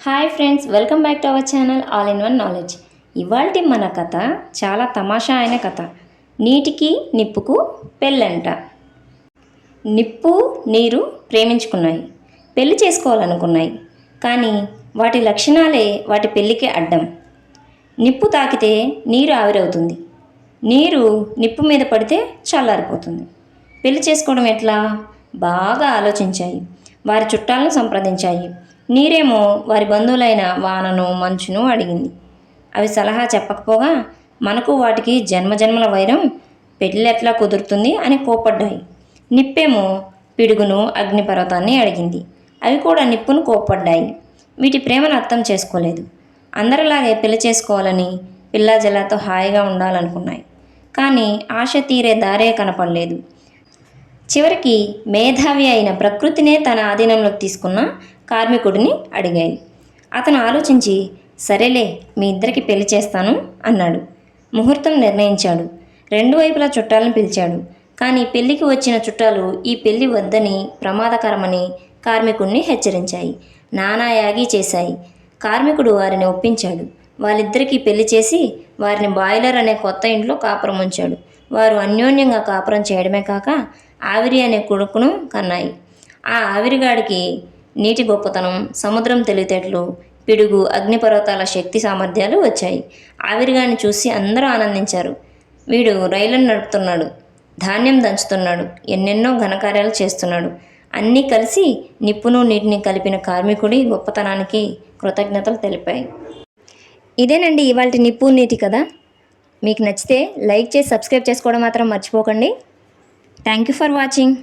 Hi friends welcome back to our channel all in one knowledge. ఇవాళ మన కథ చాలా తమాషా అయిన కథ. నీటికి నిప్పుకు పెళ్ళంట. నిప్పు నీరు ప్రేమించుకున్నాయి. పెళ్ళి చేసుకోవాలనుకున్నాయి. కానీ వాటి లక్షణాలే వాటి పెళ్ళికి అడ్డం. నిప్పు తాకితే నీరు ఆవిరవుతుంది. నీరు నిప్పు మీద పడితే చల్లారిపోతుంది. పెళ్ళి చేసుకోవడం ఎట్లా? బాగా ఆలోచించాయి. వారి చుట్టాలను సంప్రదించాయి. నీరేమో వారి బంధువులైన వానను మంచును అడిగింది. అవి సలహా చెప్పకపోగా మనకు వాటికి జన్మజన్మల వైరం పెళ్ళి ఎట్లా కుదురుతుంది అని కోపడ్డాయి నిప్పేమో పిడుగును అగ్నిపర్వతాన్ని అడిగింది. అవి కూడా నిప్పును కోప్పడ్డాయి. వీటి ప్రేమను అర్థం చేసుకోలేదు. అందరిలాగే పెళ్ళి చేసుకోవాలని పిల్లా జల్లాతో హాయిగా ఉండాలనుకున్నాయి. కానీ ఆశ తీరే దారే కనపడలేదు. చివరికి మేధావి అయిన ప్రకృతినే తన ఆధీనంలోకి తీసుకున్న కార్మికుడిని అడిగాయి. అతను ఆలోచించి సరేలే మీ ఇద్దరికి పెళ్ళి చేస్తాను అన్నాడు. ముహూర్తం నిర్ణయించాడు. రెండు వైపులా చుట్టాలను పిలిచాడు. కానీ పెళ్ళికి వచ్చిన చుట్టాలు ఈ పెళ్ళి వద్దని ప్రమాదకరమని కార్మికుడిని హెచ్చరించాయి. నానా యాగి చేశాయి. కార్మికుడు వారిని ఒప్పించాడు. వాళ్ళిద్దరికీ పెళ్ళి చేసి వారిని బాయిలర్ అనే కొత్త ఇంట్లో కాపురం ఉంచాడు. వారు అన్యోన్యంగా కాపురం చేయడమే కాక ఆవిరి అనే కొడుకును కన్నాయి. ఆ ఆవిరిగాడికి నీటి గొప్పతనం సముద్రం తెలివితేటలు పిడుగు అగ్నిపర్వతాల శక్తి సామర్థ్యాలు వచ్చాయి. ఆవిరిగాని చూసి అందరూ ఆనందించారు. వీడు రైలును నడుపుతున్నాడు ధాన్యం దంచుతున్నాడు ఎన్నెన్నో ఘనకార్యాలు చేస్తున్నాడు. అన్నీ కలిసి నిప్పును నీటిని కలిపిన కార్మికుడి గొప్పతనానికి కృతజ్ఞతలు తెలిపాయి. ఇదేనండి ఇవాళ నిప్పు నీటి కదా మీకు నచ్చితే లైక్ చేసి సబ్స్క్రైబ్ చేసుకోవడం మాత్రం మర్చిపోకండి. Thank you for watching.